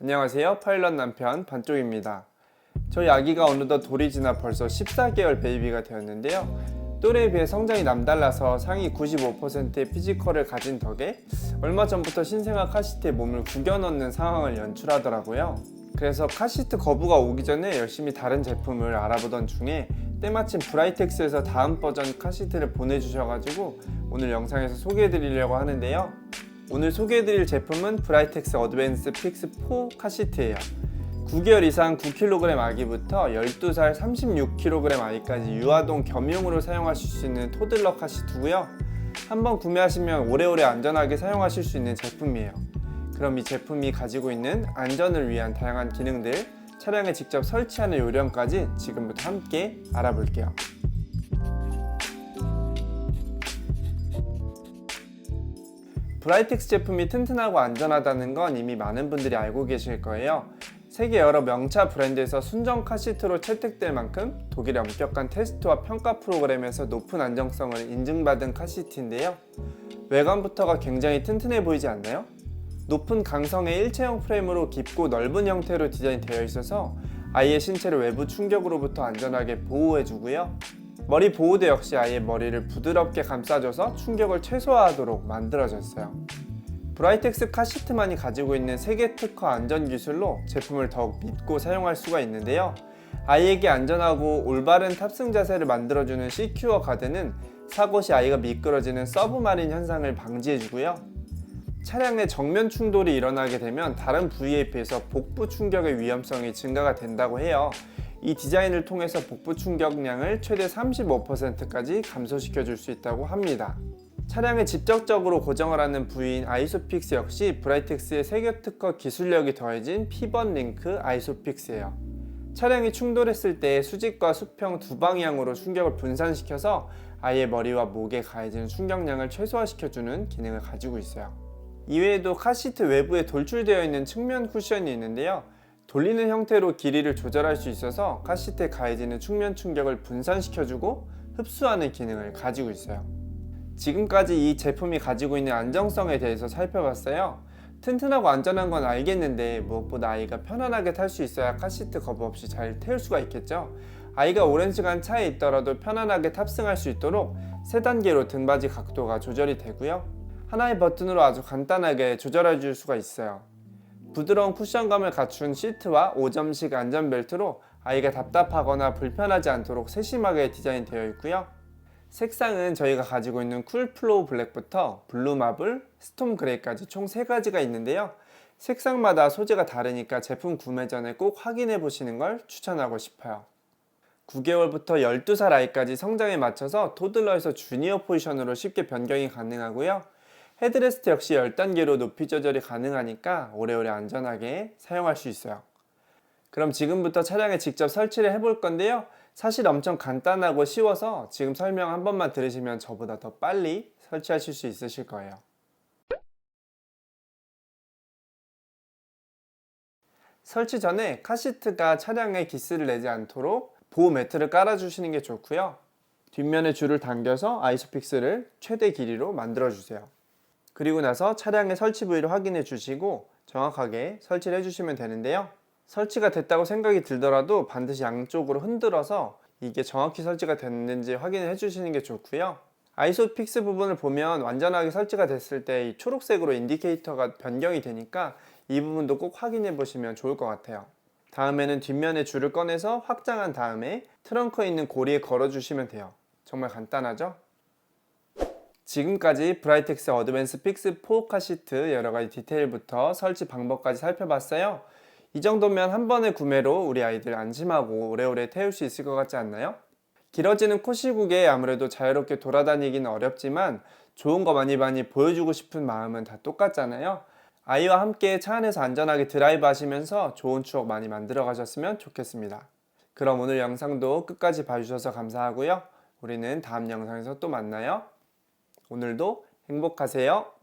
안녕하세요. 파일럿 남편 반쪽입니다. 저희 아기가 어느덧 돌이 지나 벌써 14개월 베이비가 되었는데요. 또래에 비해 성장이 남달라서 상위 95%의 피지컬을 가진 덕에 얼마 전부터 신생아 카시트에 몸을 구겨 넣는 상황을 연출하더라고요. 그래서 카시트 거부가 오기 전에 열심히 다른 제품을 알아보던 중에 때마침 브라이텍스에서 다음 버전 카시트를 보내주셔가지고 오늘 영상에서 소개해드리려고 하는데요. 오늘 소개해드릴 제품은 브라이텍스 어드밴스 픽스 4 카시트예요. 9개월 이상 9kg 아기부터 12살 36kg 아이까지 유아동 겸용으로 사용하실 수 있는 토들러 카시트고요. 한번 구매하시면 오래오래 안전하게 사용하실 수 있는 제품이에요. 그럼 이 제품이 가지고 있는 안전을 위한 다양한 기능들, 차량에 직접 설치하는 요령까지 지금부터 함께 알아볼게요. 브라이텍스 제품이 튼튼하고 안전하다는 건 이미 많은 분들이 알고 계실 거예요. 세계 여러 명차 브랜드에서 순정 카시트로 채택될 만큼 독일의 엄격한 테스트와 평가 프로그램에서 높은 안정성을 인증받은 카시트인데요. 외관부터가 굉장히 튼튼해 보이지 않나요? 높은 강성의 일체형 프레임으로 깊고 넓은 형태로 디자인되어 있어서 아이의 신체를 외부 충격으로부터 안전하게 보호해주고요. 머리 보호대 역시 아이의 머리를 부드럽게 감싸줘서 충격을 최소화하도록 만들어졌어요. 브라이텍스 카시트만이 가지고 있는 세계 특허 안전 기술로 제품을 더욱 믿고 사용할 수가 있는데요. 아이에게 안전하고 올바른 탑승 자세를 만들어주는 시큐어 가드는 사고 시 아이가 미끄러지는 서브마린 현상을 방지해주고요. 차량 내 정면 충돌이 일어나게 되면 다른 부위에 비해서 복부 충격의 위험성이 증가가 된다고 해요. 이 디자인을 통해서 복부 충격량을 최대 35%까지 감소시켜 줄 수 있다고 합니다. 차량에 직접적으로 고정을 하는 부위인 아이소픽스 역시 브라이텍스의 세계 특허 기술력이 더해진 피번 링크 아이소픽스예요. 차량이 충돌했을 때 수직과 수평 두 방향으로 충격을 분산시켜서 아이의 머리와 목에 가해지는 충격량을 최소화시켜주는 기능을 가지고 있어요. 이외에도 카시트 외부에 돌출되어 있는 측면 쿠션이 있는데요. 돌리는 형태로 길이를 조절할 수 있어서 카시트에 가해지는 측면 충격을 분산시켜주고 흡수하는 기능을 가지고 있어요. 지금까지 이 제품이 가지고 있는 안정성에 대해서 살펴봤어요. 튼튼하고 안전한 건 알겠는데 무엇보다 아이가 편안하게 탈 수 있어야 카시트 거부 없이 잘 태울 수가 있겠죠. 아이가 오랜 시간 차에 있더라도 편안하게 탑승할 수 있도록 세 단계로 등받이 각도가 조절이 되고요. 하나의 버튼으로 아주 간단하게 조절해 줄 수가 있어요. 부드러운 쿠션감을 갖춘 시트와 5점식 안전벨트로 아이가 답답하거나 불편하지 않도록 세심하게 디자인되어 있고요. 색상은 저희가 가지고 있는 쿨플로우 블랙부터 블루마블, 스톰 그레이까지 총 3가지가 있는데요. 색상마다 소재가 다르니까 제품 구매 전에 꼭 확인해 보시는 걸 추천하고 싶어요. 9개월부터 12살 아이까지 성장에 맞춰서 토들러에서 주니어 포지션으로 쉽게 변경이 가능하고요. 헤드레스트 역시 10단계로 높이 조절이 가능하니까 오래오래 안전하게 사용할 수 있어요. 그럼 지금부터 차량에 직접 설치를 해볼 건데요. 사실 엄청 간단하고 쉬워서 지금 설명 한 번만 들으시면 저보다 더 빨리 설치하실 수 있으실 거예요. 설치 전에 카시트가 차량에 기스를 내지 않도록 보호 매트를 깔아주시는 게 좋고요. 뒷면에 줄을 당겨서 아이소픽스를 최대 길이로 만들어 주세요. 그리고 나서 차량의 설치 부위를 확인해 주시고 정확하게 설치를 해주시면 되는데요. 설치가 됐다고 생각이 들더라도 반드시 양쪽으로 흔들어서 이게 정확히 설치가 됐는지 확인을 해주시는 게 좋고요. 아이소픽스 부분을 보면 완전하게 설치가 됐을 때이 초록색으로 인디케이터가 변경이 되니까 이 부분도 꼭 확인해 보시면 좋을 것 같아요. 다음에는 뒷면의 줄을 꺼내서 확장한 다음에 트렁크에 있는 고리에 걸어 주시면 돼요. 정말 간단하죠? 지금까지 브라이텍스 어드밴스 픽스 4 카시트 여러 가지 디테일부터 설치 방법까지 살펴봤어요. 이 정도면 한 번의 구매로 우리 아이들 안심하고 오래오래 태울 수 있을 것 같지 않나요? 길어지는 코시국에 아무래도 자유롭게 돌아다니기는 어렵지만 좋은 거 많이 많이 보여주고 싶은 마음은 다 똑같잖아요. 아이와 함께 차 안에서 안전하게 드라이브 하시면서 좋은 추억 많이 만들어 가셨으면 좋겠습니다. 그럼 오늘 영상도 끝까지 봐주셔서 감사하고요. 우리는 다음 영상에서 또 만나요. 오늘도 행복하세요.